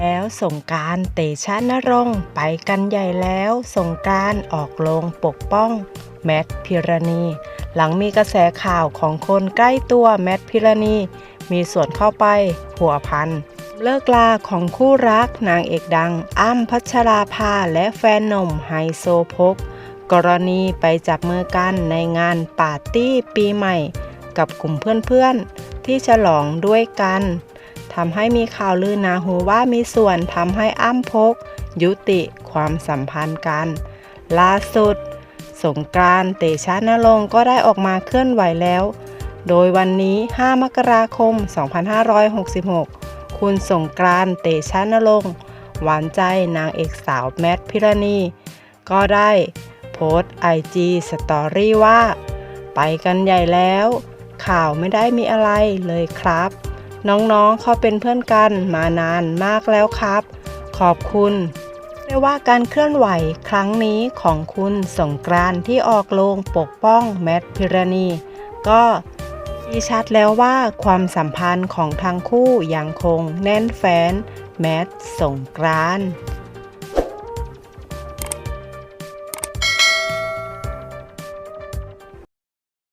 แล้วสงการเตชะนรงไปกันใหญ่แล้วสงการออกโรงปกป้อง แมทพิรณี หลังมีกระแสข่าวของคนใกล้ตัวแมทพิรณี มีส่วนเข้าไปผัวพันเลิกลาของคู่รักนางเอกดัง อ้ำพัชราภาและแฟนหนุ่มไฮโซโพก กรณีไปจับมือกันในงานปาร์ตี้ปีใหม่ กับกลุ่มเพื่อนๆ ที่ฉลองด้วยกัน ทำให้มีข่าวลือหนาหูว่ามีส่วนทำให้อ้ำพก ยุติความสัมพันธ์กัน ล่าสุด สงกรานต์เตชะนรงก็ได้ออกมาเคลื่อนไหวแล้ว โดยวันนี้ 5 มกราคม 2566 คุณสงกรานต์เตชะนรงหวานใจนางเอกสาวแมทพิรณี ก็ได้โพสต์ไอจีสตอรี่ว่า ไปกันใหญ่แล้ว ข่าวไม่ได้มีอะไรเลยครับ น้องๆเขาเป็นเพื่อนกันมานานมากแล้วครับ ขอบคุณไม่ว่าการเคลื่อนไหวครั้งนี้ของคุณสงกรานที่ออกโรงปกป้องแมทพิรณี ก็ชี้ชัดแล้วว่าความสัมพันธ์ของทั้งคู่ยังคงแน่นแฟ้นแมทสงกรานต์